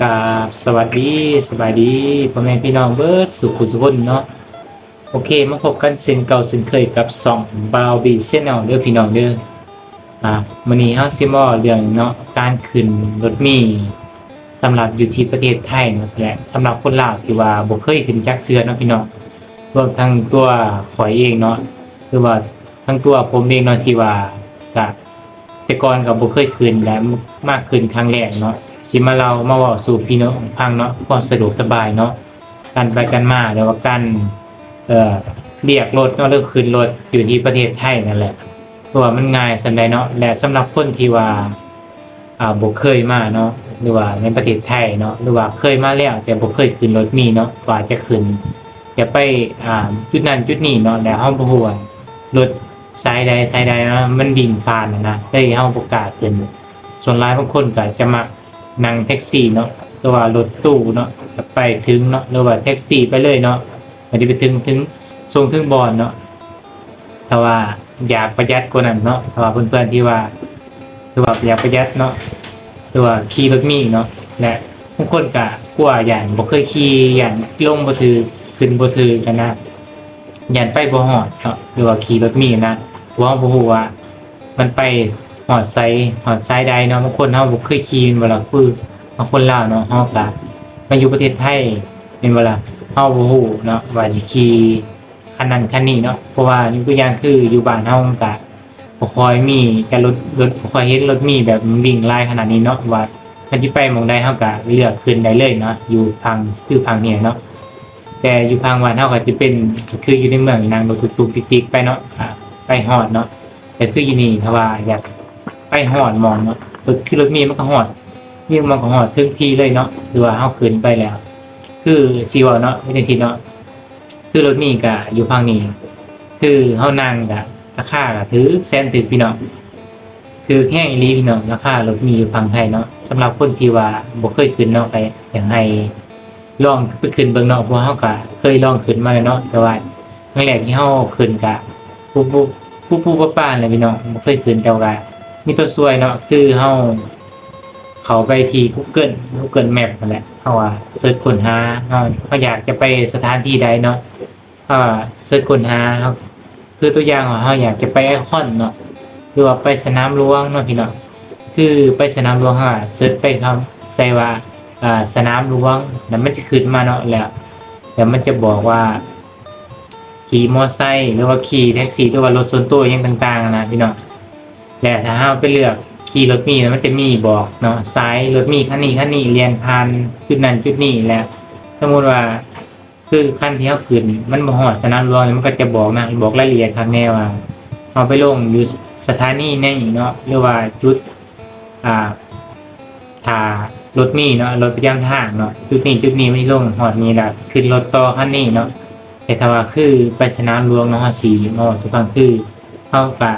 กราบสวัสดีสบายดีพ่อแม่พี่น้องเบิร์ดสุขุสุขนเนาะโอเคมาพบกันเส้นเก่าเส้นเคยกับสองบาวบีเส้นเนาเด้อพี่น้องเด้ออ่ามื้อนี้เฮาสิมาเรื่องเนาะการขึ้นรถมีสำหรับอยู่ที่ประเทศไทยเนาะแหละสำหรับคนลาวที่ว่าบ่เคยขึ้นจักเทื่อเนาะพี่น้องรวมทั้งตัวข่อยเองเนาะคือว่าทั้งตัวผมเองเนาะที่ว่าก็แต่ก่อนก็บ่เคยขึ้นและมากขึ้นครั้งแรกเนาะ สิมาเรามาว่าสู่พี่น้องฟังเนาะความสะดวกสบายเนาะการไปกันมาแล้วก็การเอ่อเรียกรถเนาะหรือขึ้นรถอยู่ที่ประเทศไทยนั่นแหละเพราะว่ามันง่ายสำใดเนาะและสำหรับคนที่ว่าอ่าบ่เคยมาเนาะหรือว่าในประเทศไทยเนาะหรือว่าเคยมาแล้วแต่บ่เคยขึ้นรถมีเนาะกว่าจะขึ้นจะไปอ่าจุดนั้นจุดนี้เนาะแล้วเฮาบ่ฮู้ว่ารถสายใดสายใดเนาะมันวิ่งผ่านนะนะได้เฮาบ่กล้าขึ้นส่วนหลายบางคนก็จะมัก นั่งแท็กซี่เนาะหรือว่ารถตู้เนาะไปถึงเนาะหรือว่าแท็กซี่ไปเลยเนาะมันจะไปถึงถึงส่งถึงบอนเนาะถ้าว่าอยากประหยัดกว่านั้นเนาะถ้าว่าเพื่อนๆที่ว่าถือว่าอยากประหยัดเนาะหรือว่าขี่รถมีเนาะและบางคนก็กลัวอย่างบ่เคยขี่อย่างลงบ่ถือขึ้นบ่ถือกันนะอย่างไปบ่ฮอดเนาะหรือว่าขี่รถมีนะว่าบ่ฮู้ว่ามันไป อดไซหอดไซใดเนาะบางคนเฮาบ่เคยขี่เป็นเวลาคือบางคนลาวเนาะเฮาก็มาอยู่ประเทศไทยเป็นเวลาเฮาบ่ฮู้เนาะว่าสิขี่คันนั้นคันนี้เนาะเพราะว่ายกตัวอย่างคืออยู่บ้านเฮาก็บ่คอยมีจะรถรถบ่คอยเห็นรถมีแบบวิ่งไล่ขนาดนี้เนาะว่ามันสิไปมองใดเฮาก็เลือกขึ้นได้เลยเนาะอยู่พังคือพังเนี่ยเนาะแต่อยู่พังวันเฮาก็จะเป็นคืออยู่ในเมืองนั่งรถตุกๆติ๊กๆไปเนาะไปฮอดเนาะแต่คืออยู่นี่ถ้าว่าอยาก ไปหอดมองเนาะรถคือรถมีมันก็หอดมีมันก็หอดถึงที่เลยเนาะหรือว่าเฮาขึ้นไปแล้ว คือสิว่าเนาะไม่ได้สิเนาะคือรถมีก็อยู่ฝั่งนี้ คือเฮานั่งก็ราคาก็ถือแสนถือพี่น้องคือแห้งอีลีพี่น้องราคารถมีอยู่ฝั่งไทยเนาะสำหรับคนที่ว่าบ่เคยขึ้นเนาะไปอย่ากให้ลองไปขึ้นเบิ่งเนาะเพราะว่าเฮาก็เคยลองขึ้นมาแล้วเนาะแต่ว่าครั้งแรกที่เฮาขึ้นก็ปุ๊บปุ๊บผู้ผู้ป้าป้าเลยพี่น้องบ่เคยขึ้นเจ้าว่า มีตัวซวยเนาะคือเฮาเขาไปที่ Google Google Map นั่นแหละเฮาว่าเสิร์ชค้นหาเฮาเฮาอยากจะไปสถานที่ใดเนาะเฮาว่าเสิร์ชค้นหาเฮาคือตัวอย่างว่าเฮาอยากจะไปไอคอนเนาะหรือว่าไปสนามหลวงเนาะพี่เน้องคือไปสนามหลวงเฮาว่าเสิร์ชไปคำใส่ว่าอ่าสนามหลวงแล้วมันจะขึ้นมาเนาะแล้วแล้วมันจะบอกว่าขี่มอไซค์หรือว่าขี่แท็กซี่หรือว่ารถส่วนตัวอยังต่างๆนะพี่เน้อง แต่ถ้าเราไปเลือกขี่รถมีนะมันจะมีบอกเนาะซ้ายรถมีคันนี้คันนี้เรียนผ่านจุดนั้นจุดนี้แล้ว สมมุติว่าคือคันที่เขาขึ้นมันบ่ฮอดสนามหลวงมันก็จะบอกนะบอกรายละเอียดข้างแน่ว่าเอาไปลงอยู่สถานีแน่เนาะหรือว่าจุดอ่าถ้ารถมีเนาะรถประจำทางเนาะจุดนี้จุดนี้ไม่ลงฮอดนี้ละขึ้นรถต่อคันนี้เนาะแต่ถ้าว่าคือไปสนามหลวงเนาะสีเนาะสุพรรณคือเฮากะ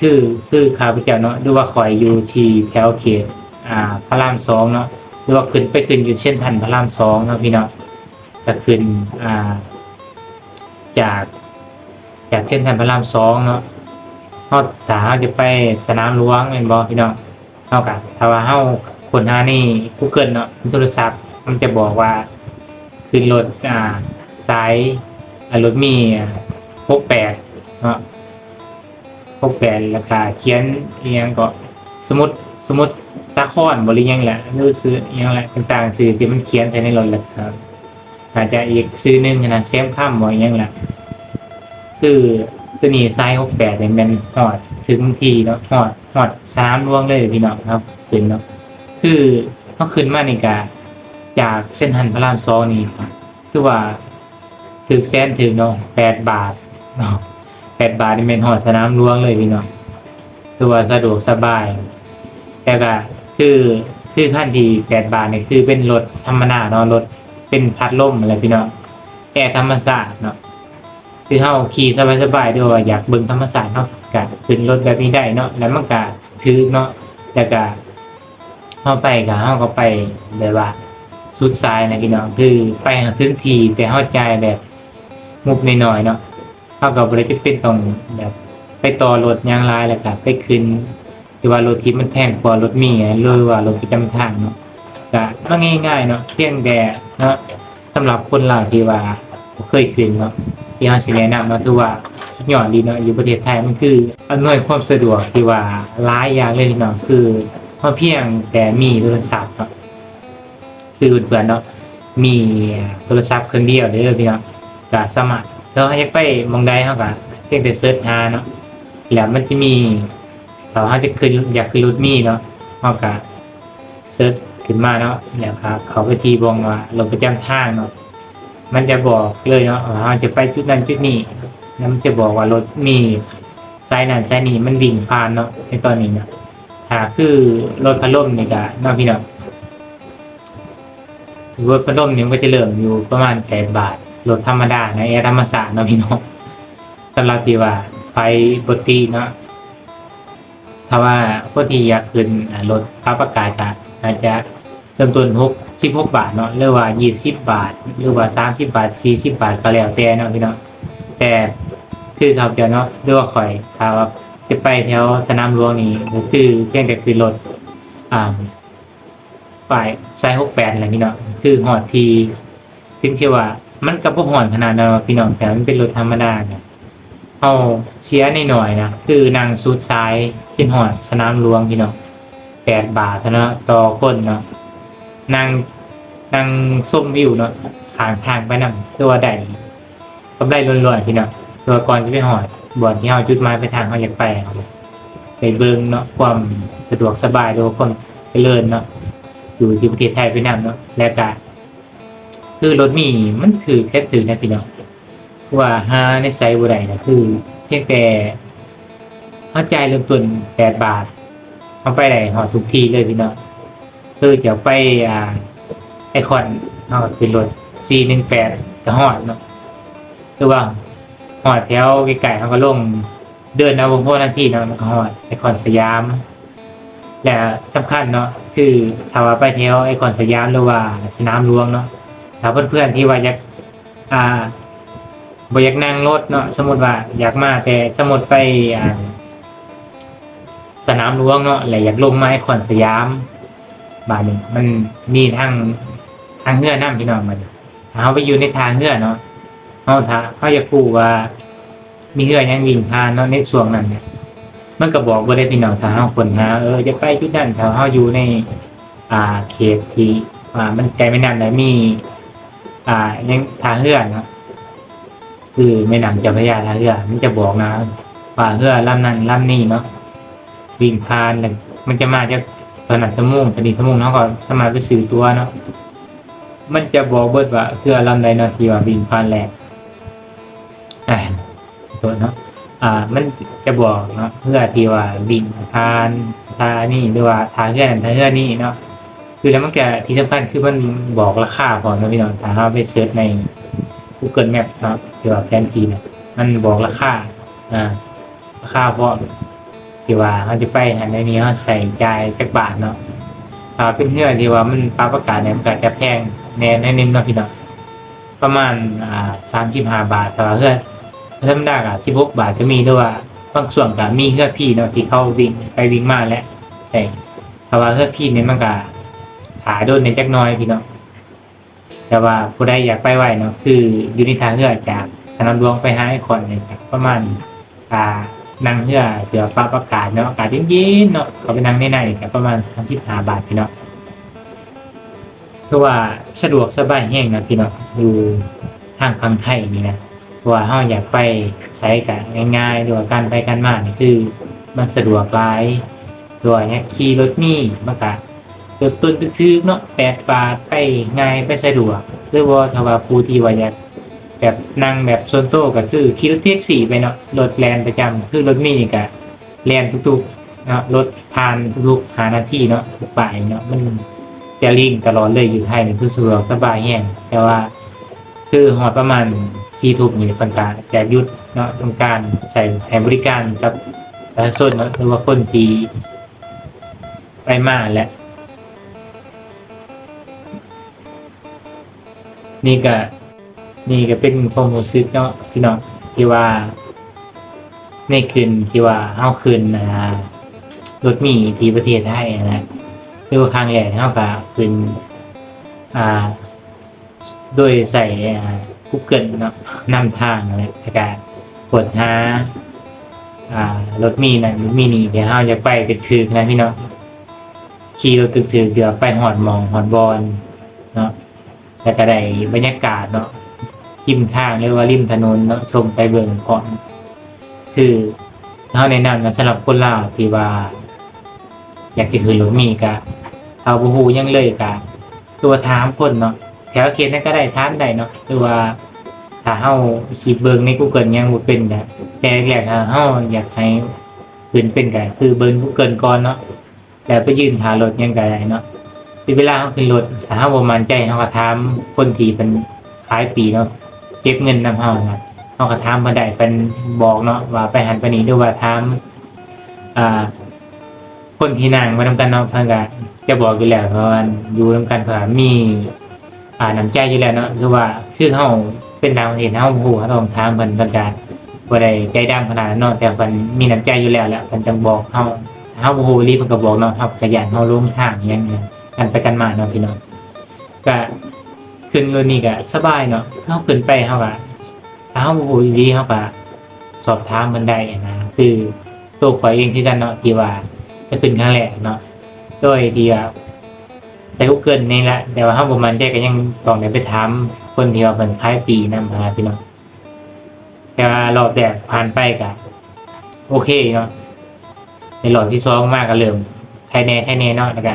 คือคือข้าพเจ้าเนาะหรือว่าคอยอยู่ที่แถวเขตอ่าพระรามสองเนาะหรือว่าขึ้นไปขึ้นอยู่เช่นทันพระรามสองเนาะพี่เนาะก็ขึ้นอ่าจากจากเช่นทันพระรามสองเนาะเฮาถ้าเฮาจะไปสนามหลวงแม่นบ่พี่เน้องเฮากะถ้าว่าเฮาคนหานี่ Google เนาะโทรศัพท์มันจะบอกว่าขึ้นรถอ่าสายอ่ารถมีพกแปดเนาะ พกแปดราคาเขียนเอียงก็สมมติสมมติซักคอนบริยังแหละหรือซื้ออียงแหละต่างๆซื้อที่มันเขียนใส่ในรถแหละครับอาจจะอีกซื้อหนึ่งขนาดเซมข้ามบ่อยังแหละคือตัวนี้ไซส์หกแปดเนี่ยมันหอดถึงทีเนาะหอดหอดสามล่วงเลยพี่น้องครับขึ้นเนาะคือเขาขึ้นมาในกาจากเส้นทันพระรามสองนี่คือว่าถึกแสนถึกเนาะแปดบาทเนาะ แปดบาทนี่เป็นหอดสนามหลวงเลยพี่เนาะคือว่าสะดวกสบาย แต่ก็คือคือขั้นที่แปดบาทนี่คือเป็นรถธรรมดาเนาะรถเป็นพัดลมอะไรพี่เนาะแอร์ธรรมศาสตร์เนาะคือเฮาขี่สบายๆด้วยว่าอยากเบิ่งธรรมศาสตร์เนาะก็ขึ้นรถแบบนี้ได้เนาะแล้วมันก็ถือเนาะแต่ก็เฮาไปก็เฮาก็ไปแบบว่าสุดสายนะพี่น้องคือไปถึงทีแต่เข้าใจแบบมุกน้อยๆเนาะ เท่ากับบริษัทเป็นตรงแบบไปต่อรถยางลายแหละครับไปขึ้นหรือว่ารถที่มันแพงกว่ารถมีอะหรือว่ารถประจำทางเนาะก็มันง่ายๆเนาะเพียงแต่เนาะสำหรับคนลาวที่ว่าเคยขึ้นเนาะที่เฮาสิแนะนำเนาะคือว่าสุดยอดดีเนาะอยู่ประเทศไทยมันคืออำนวยความสะดวกที่ว่าหลายอย่างเลยเนาะคือเฮาเพียงแต่มีโทรศัพท์เนาะคือเพื่อนเนาะมีโทรศัพท์เครื่องเดียวเด้อพี่น้องก็สามารถ แล้วเฮาอยากไปมองใดเฮาก็เพียงแต่เสิร์ชหาเนาะแล้วมันจะมีถ้าเฮาจะขึ้นอยากขึ้นรถมีเนาะเฮาก็เสิร์ชขึ้นมาเนาะแล้วก็เขาไปทีบอกว่ารถประจำทางเนาะมันจะบอกเลยเนาะว่าเฮาจะไปจุดนั้นจุดนี้แล้วมันจะบอกว่ารถมีสายนั้นสายนี้มันวิ่งผ่านเนาะในตอนนี้เนาะถ้าคือรถพัดลมนี่ก็เนาะพี่น้องถือว่าพัดลมนี่มันก็จะเริ่มอยู่ประมาณ8บาท รถธรรมดาในแอร์ธรรมศาสตร์นะพี่น้องสำหรับที่ว่าไฟปกติเนาะถ้าว่าผู้ที่อยากขึ้นรถพับอากาศอาจจะเริ่มต้นหกสิบหกบาทเนาะหรือว่ายี่สิบบาท หรือว่าสามสิบบาทสี่สิบบาทก็แล้วแต่เนาะพี่เนาะแต่คือเขาจะเนาะหรือว่าข่อยถ้าว่าจะไปแถวสนามหลวงนี่ก็คือเพียงแต่คือรถอ่าฝ่ายสายหกแปดอะไรพี่เนาะคือหอดทีถึงเชื่อว่า มันก็บ่หอนขนาดนั้นพี่น้องแต่มันเป็นรถธรรมดาเนี่ยเอาเชียร์ในหน่อยนะคือนางสุดซ้ายเป็นห่อดสนามหลวงพี่น้องแปดบาทเท่านะต่อคนเนาะนางนางส้มวิวเนาะทางทางไปนั่งคือว่าได้กำไรล้วนๆพี่น้องตัวก่อนจะไปหอดบ่อนที่เฮาจุดหมายไปทางเขาอยากไปไปเบิ่งเนาะความสะดวกสบายโดยคนไปเลินเนาะอยู่ที่ประเทศไทยไปนั่งเนาะและก็ คือรถมีมันถือแค่ถือนะพี่น้องว่าหาในไซต์บ่ได้นะคือ เพียงแต่เข้าใจายเริ่มต้นแปดบาทเอาไปได้หอดทุกทีเลยพี่น้องคือจะไปอ่าไอคอนเนาเป็นรถ C หนึ่งแปดจะหอดเนาะคือว่าหอดแถวไกลๆเขาก็ลงเดินเอาวงโพนาที่เนาะแล้วก็หอดไอคอนสยามและสำคัญเนาะคือถ้าว่าไปแถวไอคอนสยามหรือว่าสนามหลวงเนาะ ถ้าเพื่อนๆที่ว่าอยากอ่าบ่อยากนั่งรถเนาะสมมติว่าอยากมาแต่สมมติไปอ่าสนามหลวงเนาะและอยากลงไม้ขอนสยามบาดนี้มันมีทางทางเฮือนํพี่น้องมันถ้าเฮาไปอยู่ในทางเฮือเนาะเฮาถ้าเฮาอยากรู้ว่ามีเฮือยังวิ่งผ่านเนาะในช่วงนั้นเนี่ยมันก็บอกบ่ได้พี่น้องถ้าเฮาคนหาเออจะไปจุดนั้นถ้าเฮาอยู่ใน อ่าเขตที่อ่ามันไกลไม่นานแล้วมี อ่ายังทาเฮือเนะคือแม่น้ำเจ้าพระยาทาเรือมันจะบอกนะว่าเรือลำนั้นลำนี้เนาะวิ่งผ่านมันจะมาจากตอนนั้นชั่งตอนนี้ชั่งเนาะก็สามารถไปซื้อตัวเนาะมันจะบอกเบิดว่าเรือลำใดนาทีว่าวิ่งผ่านแหลกอ่าตัวเนาะอ่ามันจะบอกเนาะเรือที่ว่าวิ่งผ่านทานี่หรือว่าทาเรือนั้นทาเรือนี่เนาะ คือแล้วมันก็ที่สำคัญคือมันบอกราคาพอเนาะพี่น้องถ้าเราไปเสิร์ชใน Google Map นะครับที่ว่าแผนที่เนี่ยมันบอกราคาอ่าราคาเพราะที่ว่าเขาจะไปอันนี้เขาใส่ใจายจักบาทเนาะถ้าเป็นเฮือที่ว่ามันปรับอากาศเนี่ยมันก็จะแพงแน่แน่นิดเนาะพี่เนาะประมาณอ่าสามสิบห้าบาทต่ว่าเฮือธรรมดาก็สิบหกบาทก็มีด้วยว่าบางส่วนก็มีเฮือพี่เนาะที่เขาวิ่งไปวิ่งมาแล้วแต่แต่ว่าเฮือพี่เนี่ยมันก็าโดนในจักหน้อยพี่เนาะแต่ว่าผู้ใดอยากไปไหวเนาะคืออยู่ในทางเรือจากสนามหลวงไปหาไอคอนเนี่ยครับประมาณอ่านั่งเรือเดี๋ยวปรับอากาศเนาะอากาศเย็นๆเนาะเขาไปนั่งในในครับประมาณสามสิบห้าบาทพี่เนาะคือว่าสะดวกสบายแห้งนะพี่เนาะอยู่ทางฝั่งไทยนี่นะว่าเฮาอยากไปใช้กันง่ายๆหรือว่าการไปกันมานี่คือ มันสะดวกหลายด้วยเนี่ยขี่รถมีมันก็ เริ่มต้นทึกๆเนาะแปดบาทไปง่ายไปสะดวกหรือว่าถ้าว่าผู้ที่ว่าอยากแบบนั่งแบบโซนโต้ก็คือขี่รถแท็กซี่ไปเนาะรถแลนประจำคือรถมีนี่ก็แลนทุกๆเนาะรถผ่านทุกๆหานาที่เนาะทุกบ่ายเนาะมันจะลิงตลอดเลยอยู่ไทยนี่คือสะดวกสบายแห้งแต่ว่าคือหอดประมาณสี่ทุ่มนี่คนกาจะหยุดเนาะทำการใช้ให้บริการกับประชาชนเนาะหรือว่าคนที่ไปมาและ นี่ก็นี่ก็เป็นความรู้สึกเนาะพี่น้องที่ว่าในคืนที่ว่าเฮาคืนอ่ารถมีที่ประเทศไทยนะหรือว่าครั้งแรกเฮาก็ขึ้นอ่า โดยใส่อ่า Google เนาะนำทางอะไรในการกดหาอ่ารถมีนั่นรถมีนี่เดี๋ยวเฮาจะไปกันถึกนะพี่เนาะขี่รถถึกๆเดี๋ยวไปหอดมองหอดบอล แล้วก็ได้บรรยากาศเนาะริมทางหรือว่าริมถนนเนาะชมไปเบิ่งก่อน คือเฮาแนะนำกันสำหรับคนลาวที่ว่า อยากจะขึ้นรถมีก็เอาบ่ฮู้หยังเลยก็ตัวถามคนเนาะแถวเขตนั้นก็ได้ถามได้เนาะหรือว่าถ้าเฮาสิเบิ่งใน Google ยังบ่เป็นก็แต่แรกถ้าเฮาอยากให้ขึ้นเป็นก็คือเบิ่ง Google ก่อนเนาะแล้วไปยืนหารถยังก็ได้เนาะ ที่เวลาเฮาขึ้นรถถ้าเฮาบ่มั่นใจเฮาก็ถามคนที่เป็นขายปีเนาะเก็บเงินนำเฮานะเฮาก็ถามเพิ่นได้เพิ่นบอกเนาะว่าไปหันไปนี่หรือว่าถามอ่า คนที่นั่งมาทำกันเนาะเพิ่นก็จะบอกอยู่แล้วเพราะว่าอยู่นํกันเพิ่นก็มี อ่าน้ำใจอยู่แล้วเนาะคือว่าคือเฮาเป็นดาวเห็นเฮาฮู้เฮาต้องถามเพิ่นเพิ่นก็บ่ได้ใจดำขนาดนั้นเนาะแต่เพิ่นมีน้ำใจอยู่แล้วแหละเพิ่นจังบอกเฮาเฮาบ่ฮู้รีเพิ่นก็บอกเนาะเฮาก็ย่านเฮาลงทางอหยังเนี่ย กันไปกันมาเนาะพี่น้องก็ขึ้นรถนี่ก็สบายเนาะเฮาขึ้นไปเฮาก็ถ้าเฮาบูดีเฮาก็สอบถามเพิ่นได้นะคือตัวข่อยเองคือกันเนาะที่ว่าจะขึ้นครั้งแรกเนาะโดยที่ว่าใส่ Google นี่แหละแต่ว่าเฮาบ่มั่นใจก็ยังต้องได้ไปถามคนที่ว่าเพิ่นขายปีนำหาพี่น้องแต่ว่ารอบแรกผ่านไปก็โอเคเนาะในรอบที่สองมากก็เริ่มใครแน่ใครแน่เนาะแล้วก็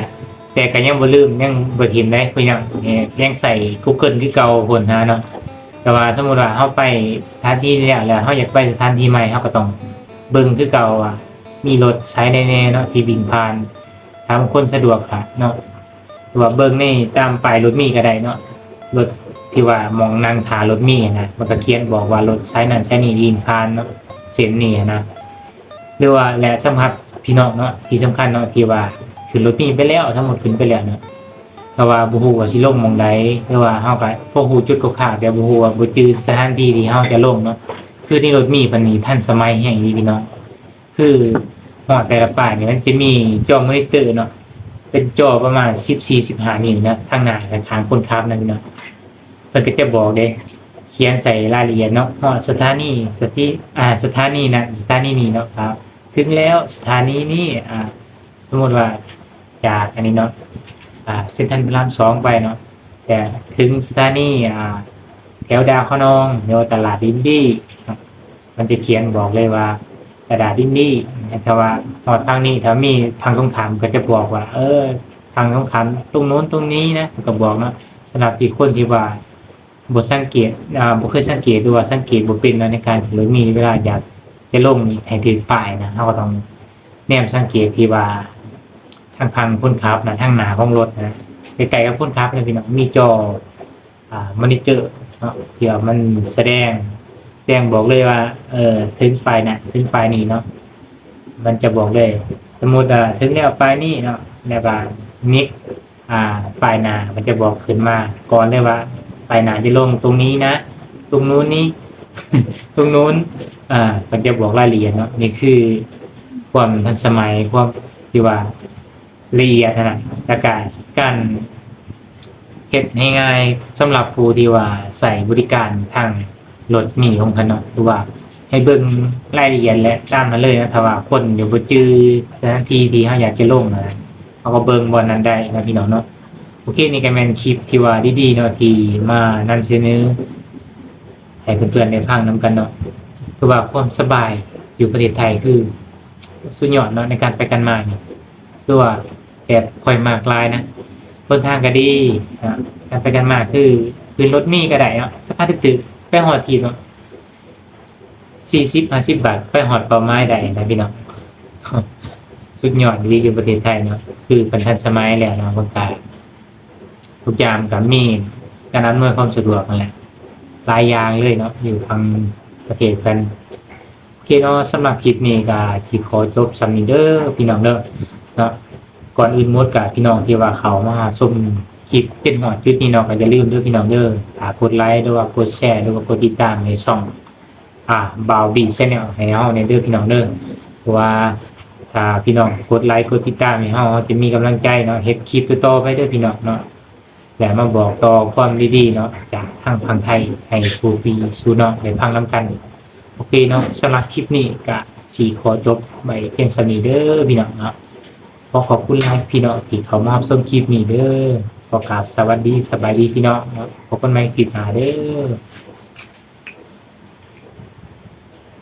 แต่ก็ยังบ่ลืมยังบ่ทิมได้พี่น้องเอ่อยังใส่ Google คือเก่าคนหาเนาะแต่ว่าสมมุติว่าเฮาไปสถานที่นี้แล้วเฮาอยากไปสถานที่ใหม่เฮาก็ต้องเบิ่งคือเก่าว่ามีรถใช้แน่ๆเนาะที่วิ่งผ่านทำคนสะดวกค่ะเนาะหรือว่าเบิ้งนี่ตามป้ายรถมีก็ได้เนาะรถที่ว่ามองนั่งทารถมีนะมันก็เขียนบอกว่ารถใช้นั่นใช้นี่ยินพานเนาะเส้นนี้นะหรือว่าและสำหรับพี่น้องเนาะที่สำคัญเนาะที่ว่า ขึ้นรถมีไปแล้วทั้งหมดขึ้นไปแล้วเนาะเพราะว่าบ่ฮู้ว่าสิลงมองใดหรือว่าเฮาก็พวกฮูจุดก็ขาดแต่บ่ฮู้ว่าบ่จือสถานที่ที่เฮาจะลงเนาะคือที่รถมีเพิ่นนี่ทันสมัยแห่งนี้พี่น้องคือฮอดแต่ละป้ายนี่มันจะมีจอมอนิเตอร์เนาะเป็นจอประมาณสิบสี่สิบห้านิ้วนะทางหน้าและทางคนขับนั่นเนาะเพิ่นก็จะบอกเด้เขียนใส่รายละเอียดเนาะสถานีสถาอ่าสถานีนะสถานีนี้เนาะครับ ถึงแล้วสถานีนี้อ่าสมมติว่า จากอันนี้เนาะเส้นทันพระรามสองไปเนาะแต่ถึงสถานีแถวดาวขนองเดี๋ยตลาดดินดี้มันจะเขียนบอกเลยว่ากระดดินดี้แต่ว่าพอดทางนี้ถ้ามีทางตรงขามก็จะบอกว่า เออ ทางตรงขามตรงโน้นตรงนี้นะก็บอกเนาะสำหรับที่คนที่ว่าบทสังเกตอ่าบ่เคยสังเกตดูว่าสังเกตบ่เป็นเนาในการหรือมีเวลาอยากจะลงให้ถือป้ายนะเราก็ต้องแนมสังเกตที่ว่า ทางพังคนขับนะทางหนาของรถนะไกลๆกับคนขับเลยพี่น้องมีจออ่ามอนิเตอร์เนาะที่ว่ามันแสดงแจ้งบอกเลยว่า เออถึงปลายน่ะถึงปลายนี้เนาะมันจะบอกเลย สมมติอ่าถึงแล้วปลายนี้เนาะแล้วก็นิกอ่าปลายหนามันจะบอกขึ้นมา ก่อนเลยว่าปลายหนาจะลงตรงนี้นะ ตรงนู้นนี่ตรงนู้นอ่ามันจะบอกรายละเอียดเนาะนี่คือความทันสมัยความที่ว่า เอียดนะและการการเฮ็ดง่ายๆสำหรับผู้ที่ว่าใส่บริการทางรถมีของเพิ่นเนาะหรือว่าให้เบิ่งรายละเอียดและตามนั้นเลยนะถ้าว่าคนอยู่บ่จื้อสถานที่ที่เฮาอยากจะลงนะเขาก็เบิ่งบ่นั้นได้นะพี่น้องเนาะโอเคนี่ก็แม่นคลิปที่ว่าดีๆเนาะที่มานำเสนอให้เพื่อนๆได้ฟังนํกันเนาะคือว่าความสบายอยู่ประเทศไทยคือ สุดยอดเนาะในการไปกันมาเนี่ยคือว่า แบบค่อยมากลายนะเดินทางก็ดีอะการไปกันมาคือคือรถมีก็ได้เนาะสภาพตึกๆไปหอดทีเนาะสี่สิบห้าสิบบาท ไปหอดเป่าไม้ได้นะพี่น้องสุดยอดดีอยู่ประเทศไทยเนาะคือเป็นทันสมัยแล้วเนาะคนกาทุกอย่างกับมีการอำนวยความสะดวกนั่นแหละหลายอย่างเลยเนาะอยู่ทางประเทศกันโอเคเนาะสำหรับคลิปนี้ก็สิขอจบซัมนี้เด้อพี่น้องเด้อเนาะ ก่อนอื่นมดกับพี่น้องที่ว่าเขามาชมคลิปเป็นหอดจุดนี้เนาะก็อย่าลืมด้วยพี่น้องเด้อฝากดไลค์ด้วยว่ากดแชร์ด้วยว่ากดติดตามในช่องอ่าบาวบีเซนเนลให้เฮาในเด้อพี่น้องเด้อเพราะว่าถ้าพี่น้องกดไลค์กดติดตามให้เฮาจะมีกำลังใจเนาะเฮ็ดคลิปต่อไปเด้อพี่น้องเนาะและมาบอกต่อความดีๆเนาะจากทางพังไทยให้สู่พี่สู่น้องได้พังนํกันโอเคเนาะสำหรับคลิปนี้ก็สีขอจบไปเพียงสนีเด้อพี่น้องเนาะ อขอบคุณหลายพี่น้องที่เขามารับชมคลิปนี้เด้อขอกราบสวัสดีสบายดีพี่น้องพบกันใหม่คลิปหน้าเด้อ